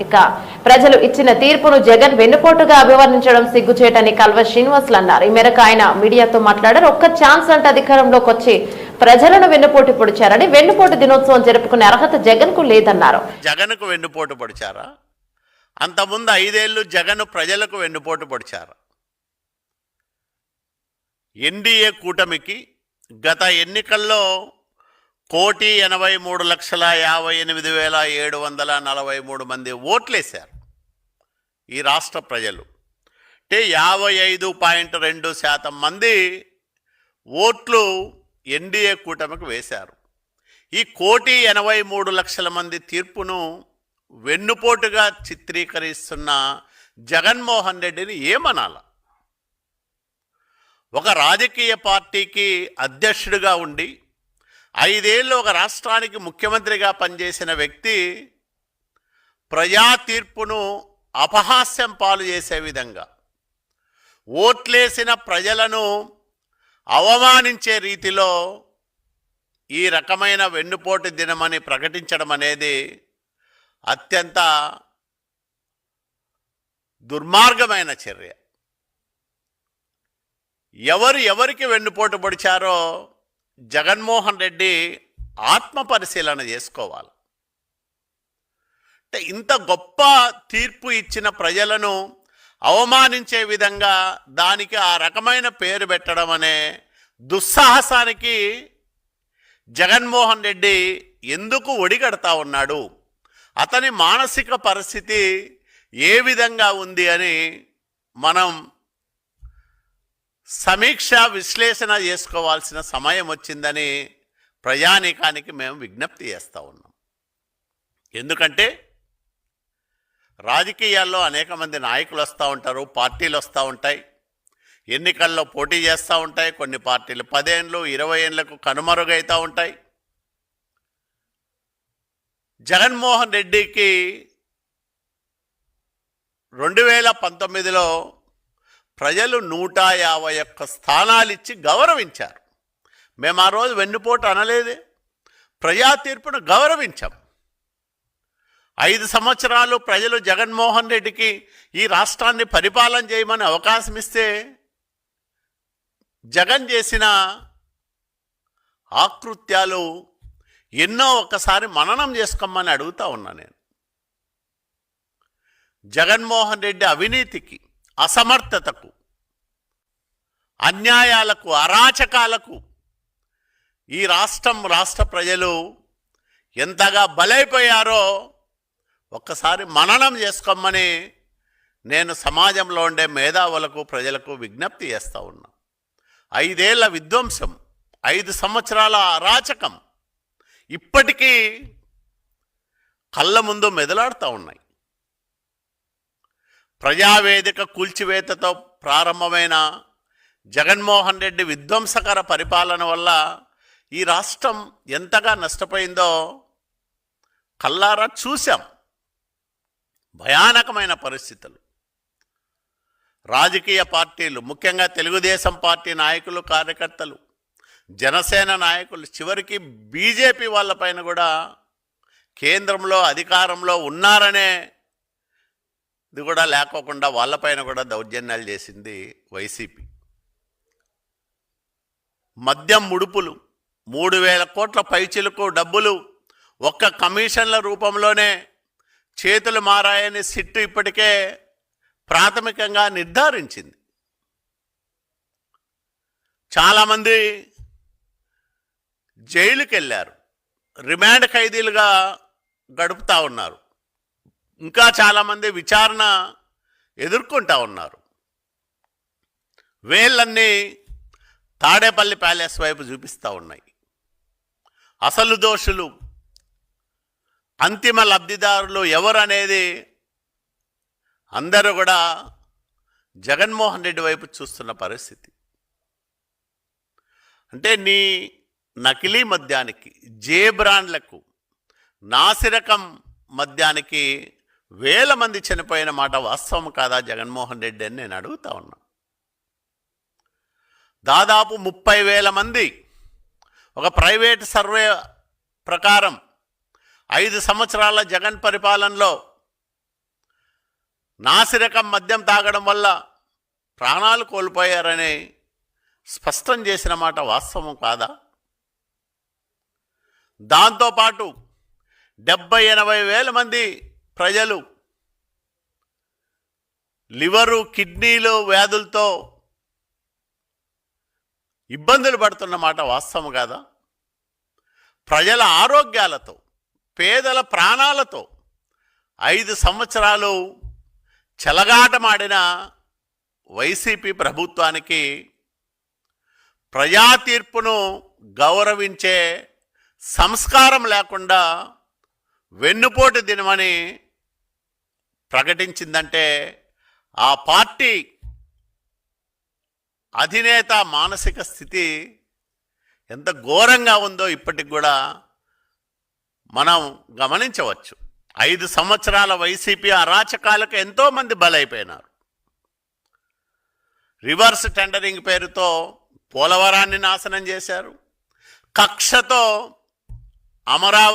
ఇక ప్రజలు ఇచ్చిన తీర్పును జగన్ వెన్నుపోటుగా అభివర్ణించడం సిగ్గుచేటని కల్వ శ్రీనివాసులు అన్నారు ఈ మేరకు ఆయన మీడియాతో మాట్లాడారు. ఒక్క ఛాన్స్ అంటే అధికారంలోకి వచ్చి ప్రజలను వెన్నుపోటు పొడిచారని వెన్నుపోటు దినోత్సవం జరుపుకునే అర్హత జగన్కు లేదన్నారు. జగన్కు వెన్నుపోటు పొడిచారా? అంతకుముందు ఐదేళ్ళు జగన్ ప్రజలకు వెన్నుపోటు పొడిచారా. ఎన్డీఏ కూటమికి గత ఎన్నికల్లో కోటి ఎనభై మూడు లక్షల యాభై ఎనిమిది వేల ఏడు వందల నలభై మూడు మంది ఓట్లేశారు ఈ రాష్ట్ర ప్రజలు. అంటే యాభై ఐదు పాయింట్ రెండు శాతం మంది ఓట్లు ఎన్డీఏ కూటమికి వేశారు. ఈ కోటి ఎనభై మూడు లక్షల మంది తీర్పును వెన్నుపోటుగా చిత్రీకరిస్తున్న జగన్మోహన్ రెడ్డిని ఏమనాల? ఒక రాజకీయ పార్టీకి అధ్యక్షుడిగా ఉండి ఐదేళ్ళు ఒక రాష్ట్రానికి ముఖ్యమంత్రిగా పనిచేసిన వ్యక్తి ప్రజా తీర్పును అపహాస్యం పాలు చేసే విధంగా ఓట్లేసిన ప్రజలను అవమానించే రీతిలో ఈ రకమైన వెన్నుపోటు దినమని ప్రకటించడం అనేది అత్యంత దుర్మార్గమైన చర్య. ఎవరు ఎవరికి వెన్నుపోటు పొడిచారో జగన్మోహన్ రెడ్డి ఆత్మ పరిశీలన చేసుకోవాలి. అంటే ఇంత గొప్ప తీర్పు ఇచ్చిన ప్రజలను అవమానించే విధంగా దానికి ఆ రకమైన పేరు పెట్టడం అనే దుస్సాహసానికి జగన్మోహన్ రెడ్డి ఎందుకు ఒడిగడతా ఉన్నాడు? అతని మానసిక పరిస్థితి ఏ విధంగా ఉంది అని మనం సమీక్ష విశ్లేషణ చేసుకోవాల్సిన సమయం వచ్చిందని ప్రజానీకానికి మేము విజ్ఞప్తి చేస్తూ ఉన్నాం. ఎందుకంటే రాజకీయాల్లో అనేక మంది నాయకులు వస్తూ ఉంటారు పార్టీలు వస్తూ ఉంటాయి. ఎన్నికల్లో పోటీ చేస్తూ ఉంటాయి కొన్ని పార్టీలు పదేళ్ళు ఇరవై ఏళ్ళకు కనుమరుగైతూ ఉంటాయి. జగన్మోహన్ రెడ్డికి రెండు వేల పంతొమ్మిదిలో ప్రజలు నూట యాభై ఒక్క స్థానాలు ఇచ్చి గౌరవించారు. మేము ఆ రోజు వెన్నుపోటు అనలేదే. ప్రజా తీర్పును గౌరవించాం. ఐదు సంవత్సరాలు ప్రజలు జగన్మోహన్ రెడ్డికి ఈ రాష్ట్రాన్ని పరిపాలన చేయమని అవకాశం ఇస్తే జగన్ చేసిన ఆకృత్యాలు ఎన్నో ఒక్కసారి మననం చేసుకోమని అడుగుతా ఉన్నా నేను. జగన్మోహన్ రెడ్డి అవినీతికి అసమర్థతకు అన్యాయాలకు అరాచకాలకు ఈ రాష్ట్రం రాష్ట్ర ప్రజలు ఎంతగా బలైపోయారో ఒక్కసారి మననం చేసుకోమని నేను సమాజంలో ఉండే మేధావులకు ప్రజలకు విజ్ఞప్తి చేస్తూ ఉన్నా. ఐదేళ్ళ విధ్వంసం ఐదు సంవత్సరాల అరాచకం ఇప్పటికీ కళ్ళ ముందు మెదలాడుతూ ఉన్నాయి. ప్రజావేదిక కూల్చివేతతో ప్రారంభమైన జగన్మోహన్ రెడ్డి విధ్వంసకర పరిపాలన వల్ల ఈ రాష్ట్రం ఎంతగా నష్టపోయిందో కల్లారా చూశాం. భయానకమైన పరిస్థితులు. రాజకీయ పార్టీలు ముఖ్యంగా తెలుగుదేశం పార్టీ నాయకులు కార్యకర్తలు జనసేన నాయకులు చివరికి బీజేపీ వాళ్ళపైన కూడా కేంద్రంలో అధికారంలో ఉన్నారనే ఇది కూడా లేకోకుండా వాళ్ళపైన కూడా దౌర్జన్యాలు చేసింది వైసీపీ. మద్యం ముడుపులు మూడు వేల కోట్ల పైచిలకు డబ్బులు ఒక్క కమిషన్ల రూపంలోనే చేతులు మారాయని సిట్టు ఇప్పటికే ప్రాథమికంగా నిర్ధారించింది. చాలామంది జైలుకి వెళ్ళారు రిమాండ్ ఖైదీలుగా గడుపుతూ ఉన్నారు. ఇంకా చాలామంది విచారణ ఎదుర్కొంటా ఉన్నారు. వేళ్ళన్నీ తాడేపల్లి ప్యాలెస్ వైపు చూపిస్తూ ఉన్నాయి. అసలు దోషులు అంతిమ లబ్ధిదారులు ఎవరు అనేది అందరూ కూడా జగన్మోహన్ రెడ్డి వైపు చూస్తున్న పరిస్థితి. అంటే నీ నకిలీ మద్యానికి జే బ్రాండ్లకు నాసిరకం మద్యానికి వేల మంది చనిపోయిన మాట వాస్తవం కాదా జగన్మోహన్ రెడ్డి అని నేను అడుగుతా ఉన్నా. దాదాపు ముప్పై వేల మంది ఒక ప్రైవేట్ సర్వే ప్రకారం ఐదు సంవత్సరాల జగన్ పరిపాలనలో నాసిరకం మద్యం తాగడం వల్ల ప్రాణాలు కోల్పోయారని స్పష్టం చేసిన మాట వాస్తవం కాదా? దాంతోపాటు డెబ్బై ఎనభై వేల మంది ప్రజలు లివరు కిడ్నీలు వ్యాధులతో ఇబ్బందులు పడుతున్న మాట వాస్తవం కాదా? ప్రజల ఆరోగ్యాలతో పేదల ప్రాణాలతో ఐదు సంవత్సరాలు చెలగాటమాడిన వైసీపీ ప్రభుత్వానికి ప్రజా తీర్పును గౌరవించే సంస్కారం లేకుండా వెన్నుపోటు దినమని ప్రకటించిందంటే ఆ పార్టీ అధినేత మానసిక స్థితి ఎంత ఘోరంగా ఉందో ఇప్పటికి కూడా మనం గమనించవచ్చు. ఐదు సంవత్సరాల వైసీపీ అరాచకాలకు ఎంతోమంది బలైపోయినారు. రివర్స్ టెండరింగ్ పేరుతో పోలవరాన్ని నాశనం చేశారు. కక్షతో అమరావతి